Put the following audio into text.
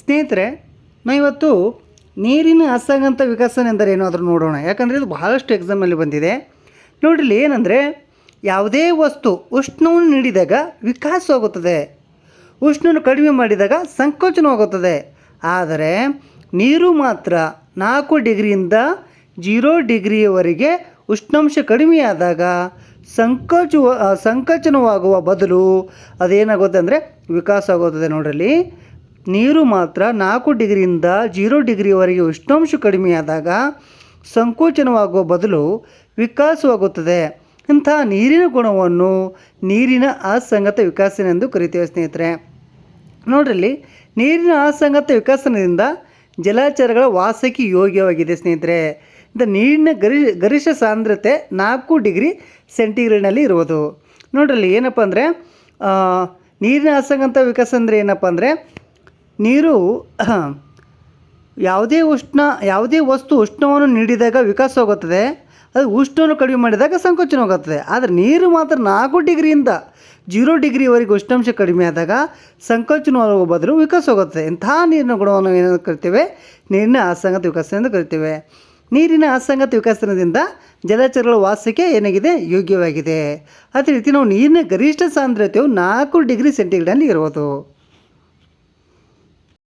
ಸ್ನೇಹಿತರೆ, ನಾವು ಇವತ್ತು ನೀರಿನ ಅಸ್ಸಾಗಂಥ ವಿಕಸನ ಎಂದರೆ ಏನಾದರೂ ನೋಡೋಣ. ಯಾಕಂದರೆ ಇದು ಬಹಳಷ್ಟು ಎಕ್ಸಾಮಲ್ಲಿ ಬಂದಿದೆ. ನೋಡಿಲಿ ಏನಂದರೆ ಯಾವುದೇ ವಸ್ತು ಉಷ್ಣವನ್ನು ನೀಡಿದಾಗ ವಿಕಾಸವಾಗುತ್ತದೆ ಉಷ್ಣವನ್ನು ಕಡಿಮೆ ಮಾಡಿದಾಗ ಸಂಕೋಚನವಾಗುತ್ತದೆ ಆದರೆ ನೀರು ಮಾತ್ರ ನಾಲ್ಕು ಡಿಗ್ರಿಯಿಂದ ಜೀರೋ ಡಿಗ್ರಿಯವರೆಗೆ ಉಷ್ಣಾಂಶ ಕಡಿಮೆಯಾದಾಗ ಸಂಕೋಚುವ ಸಂಕೋಚನವಾಗುವ ಬದಲು ಅದೇನಾಗುತ್ತೆ ಅಂದರೆ ವಿಕಾಸ ಆಗುತ್ತದೆ ನೋಡ್ರಲ್ಲಿ. ನೀರು ಮಾತ್ರ ನಾಲ್ಕು ಡಿಗ್ರಿಯಿಂದ ಜೀರೋ ಡಿಗ್ರಿವರೆಗೆ ಉಷ್ಣಾಂಶ ಕಡಿಮೆಯಾದಾಗ ಸಂಕೋಚನವಾಗುವ ಬದಲು ವಿಕಾಸವಾಗುತ್ತದೆ. ಇಂಥ ನೀರಿನ ಗುಣವನ್ನು ನೀರಿನ ಅಸಂಗತ ವಿಕಾಸನೆಂದು ಕರಿತೇವೆ ಸ್ನೇಹಿತರೆ. ನೋಡ್ರಲ್ಲಿ ನೀರಿನ ಅಸಂಗತ ವಿಕಾಸನದಿಂದ ಜಲಾಚರಗಳ ವಾಸಕ್ಕೆ ಯೋಗ್ಯವಾಗಿದೆ ಸ್ನೇಹಿತರೆ. ಇಂಥ ನೀರಿನ ಗರಿ, ಗರಿಷ್ಠ ಸಾಂದ್ರತೆ ನಾಲ್ಕು ಡಿಗ್ರಿ ಸೆಂಟಿಗ್ರೇಡ್ನಲ್ಲಿ ಇರುವುದು. ನೋಡ್ರಲ್ಲಿ ಏನಪ್ಪ ಅಂದರೆ ನೀರಿನ ಅಸಂಗತ ವಿಕಾಸ ಅಂದರೆ ಏನಪ್ಪ ಅಂದರೆ ನೀರು ಯಾವುದೇ ಉಷ್ಣ, ಯಾವುದೇ ವಸ್ತು ಉಷ್ಣವನ್ನು ನೀಡಿದಾಗ ವಿಕಾಸ ಹೋಗುತ್ತದೆ, ಅದು ಉಷ್ಣವನ್ನು ಕಡಿಮೆ ಮಾಡಿದಾಗ ಸಂಕೋಚನವಾಗುತ್ತದೆ ಆದರೆ ನೀರು ಮಾತ್ರ ನಾಲ್ಕು ಡಿಗ್ರಿಯಿಂದ ಜೀರೋ ಡಿಗ್ರಿವರೆಗೆ ಉಷ್ಣಾಂಶ ಕಡಿಮೆ ಆದಾಗ ಸಂಕೋಚನ ಬದಲು ವಿಕಾಸವಾಗುತ್ತದೆ ಇಂತಹ ನೀರಿನ ಗುಣವನ್ನು ಏನಂತ ಕರಿತೇವೆ? ನೀರಿನ ಅಸಂಗತ ವಿಕಾಸ ಎಂದು ಕರಿತೇವೆ. ನೀರಿನ ಅಸಂಗತ ವಿಕಸನದಿಂದ ಜಲಚರಗಳ ವಾಸಕ್ಕೆ ಏನಾಗಿದೆ? ಯೋಗ್ಯವಾಗಿದೆ. ಅದೇ ರೀತಿ ನಾವು ನೀರಿನ ಗರಿಷ್ಠ ಸಾಂದ್ರತೆಯು ನಾಲ್ಕು ಡಿಗ್ರಿ ಸೆಂಟಿಗ್ರೇಡ್ನಲ್ಲಿ ಇರುವುದು.